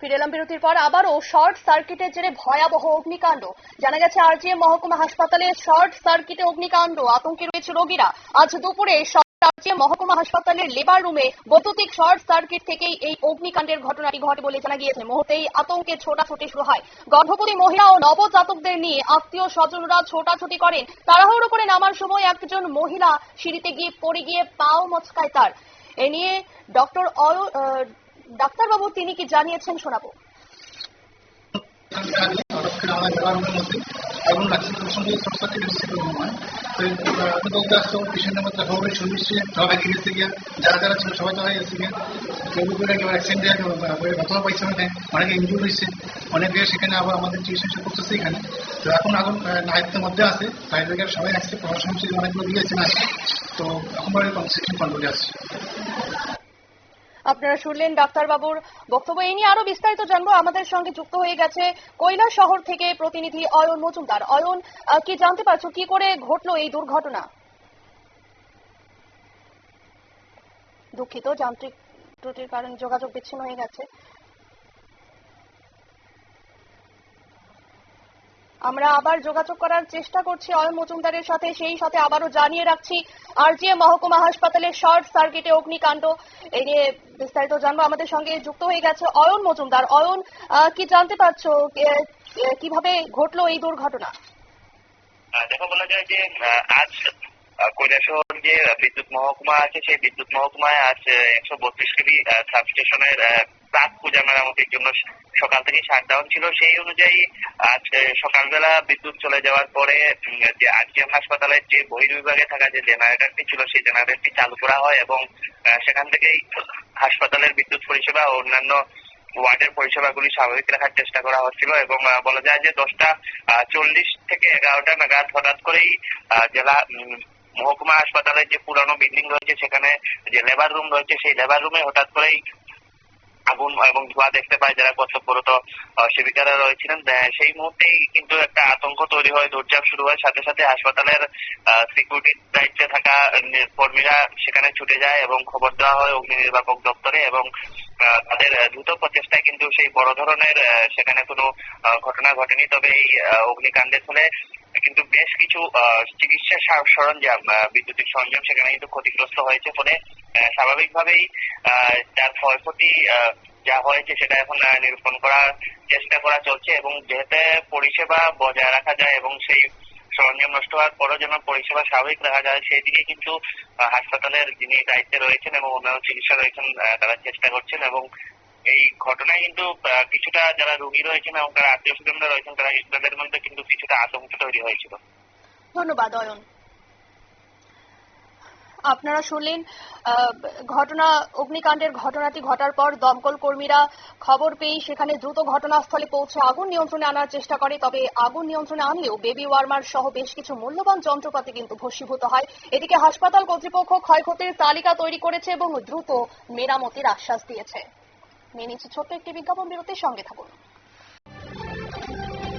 ফিরে এলাম বিরতির পর আবারও শর্ট সার্কিটের জেরে ভয়াবহ অগ্নিকাণ্ড। জানা গেছে আরজিএম মহকুমা হাসপাতালে শর্ট সার্কিটে অগ্নিকাণ্ড। আতঙ্কে রয়েছে রোগীরা। আজ দুপুরে আরজিএম মহকুমা হাসপাতালের লেবার রুমে বৈদ্যুতিক শর্ট সার্কিট থেকেই এই অগ্নিকাণ্ডের ঘটনাটি ঘটে বলে জানা গিয়েছে। মুহূর্তেই আতঙ্কে ছোটাছুটি শুরু হয়। গর্ভবতী মহিলা ও নবজাতকদের নিয়ে আত্মীয় স্বজনরা ছোটাছুটি করেন। তাড়াহুড়ো করে নামার সময় একজন মহিলা সিঁড়িতে গিয়ে পড়ে গিয়ে পাও মচকায় তার। এ নিয়ে ডক্টর ডাক্তারবাবু, তিনি কি জানিয়েছেন শোনাবো? মধ্যে সবাই যারা সবাই গেছে গিয়ে মানে অনেকে হয়েছে অনেকে সেখানে আবার আমাদের এখানে তো এখন নায়িত্বের মধ্যে সবাই আসছে অনেকগুলো দিয়েছে তো এখন আসছে আপনারা শুনলেন ডাক্তার বাবুর বক্তব্য। এই নিয়ে আরও বিস্তারিত জানব। আমাদের সঙ্গে যুক্ত হয়ে গেছে কৈলা শহর থেকে প্রতিনিধি অয়ন মজুমদার। অয়ন কি জানতে পারছ? কি করে ঘটলো এই দুর্ঘটনা? দুঃখিত, যান্ত্রিক ত্রুটির কারণে যোগাযোগ বিচ্ছিন্ন হয়ে গেছে। আমরা আবার যোগাযোগ করার চেষ্টা করছি অয়ন মজুমদারের সাথে, সেই সাথে আবারও জানিয়ে রাখছি আরজিএম মহকুমা হাসপাতালে শর্ট সার্কিটে অগ্নিকাণ্ড। এই নিয়ে বিস্তারিত জানব। আমাদের সঙ্গে যুক্ত হয়ে গেছে অয়ন মজুমদার। অয়ন কি জানতে পারছ? কীভাবে ঘটলো এই দুর্ঘটনা? দেখো, বলা যায় যে আজ কৈলাসহর যে বিদ্যুৎ মহকুমা আছে, সেই বিদ্যুৎ মহকুমায় আজ একশো বত্রিশ কেবি সাবস্টেশনের প্রাক পূজা মেরামতির জন্য সকাল থেকে শাটডাউন ছিল। সেই অনুযায়ী আজ সকালবেলা বিদ্যুৎ চলে যাওয়ার পরে যে আরজিএম হাসপাতালের যে বহির্বিভাগে থাকা যে জেনারেটরটি ছিল, সেই জেনারেটরটি চালু করা হয় এবং সেখান থেকেই হাসপাতালের বিদ্যুৎ পরিষেবা ও অন্যান্য ওয়ার্ডের পরিষেবাগুলি স্বাভাবিক রাখার চেষ্টা করা হচ্ছিল এবং বলা যায় যে দশটা চল্লিশ থেকে এগারোটা নাগাদ হঠাৎ করেই জেলা মহকুমা হাসপাতালের যে পুরানো বিল্ডিং রয়েছে, সেখানে যে লেবার রুম রয়েছে, সেই লেবার রুমে হঠাৎ করেই আগুন এবং ধোঁয়া দেখতে পায়, যারা কর্তব্যরত সেবিকারা রয়েছিলেন সেই মুহূর্তেই কিন্তু একটা আতঙ্ক তৈরি হয়, দৌড়ঝাঁপ শুরু হয়। সাথে সাথে হাসপাতালের সিকিউরিটি দায়িত্বে থাকা কর্মীরা সেখানে ছুটে যায় এবং খবর দেওয়া হয় অগ্নি নির্বাপক দপ্তরে এবং তাদের দ্রুত প্রচেষ্টায় কিন্তু সেই বড় ধরনের সেখানে কোনো ঘটনা ঘটেনি। তবে এই অগ্নিকাণ্ডের ফলে কিন্তু বেশ কিছু চিকিৎসা সরঞ্জাম বৈদ্যুতিক সরঞ্জাম সেখানে কিন্তু ক্ষতিগ্রস্ত হয়েছে। ফলে স্বাভাবিকভাবেই যার ক্ষয়ক্ষতি যা হয়েছে সেটা এখন নিরূপণ করার চেষ্টা করা চলছে এবং যাতে পরিষেবা বজায় রাখা যায় এবং সেই সরঞ্জাম নষ্ট হওয়ার পরও যেন পরিষেবা স্বাভাবিক রাখা যায় সেই দিকে কিন্তু হাসপাতালের যিনি দায়িত্বে রয়েছেন এবং অন্যান্য চিকিৎসা রয়েছেন তারা চেষ্টা করছেন এবং এই ঘটনায় কিন্তু কিছুটা যারা রোগী রয়েছেন এবং তারা আত্মীয় স্বজনরা রয়েছেন, তারা তাদের মধ্যে কিন্তু কিছুটা আতঙ্ক তৈরি হয়েছিল। ধন্যবাদ, অয়ন। আপনারা শুনলেন ঘটনা, অগ্নিকাণ্ডের ঘটনাটি ঘটার পর দমকল কর্মীরা খবর পেয়ে সেখানে দ্রুত ঘটনাস্থলে পৌঁছে আগুন নিয়ন্ত্রণে আনার চেষ্টা করে। তবে আগুন নিয়ন্ত্রণে আনলেও বেবি ওয়ার্মার সহ বেশ কিছু মূল্যবান যন্ত্রপাতি কিন্তু ভস্মীভূত হয়। এদিকে হাসপাতাল কর্তৃপক্ষ ক্ষয়ক্ষতির তালিকা তৈরি করেছে এবং দ্রুত মেরামতির আশ্বাস দিয়েছে। নিয়ে নিচ্ছে ছোট্ট একটি বিজ্ঞাপন বিরতির সঙ্গে থাকুন।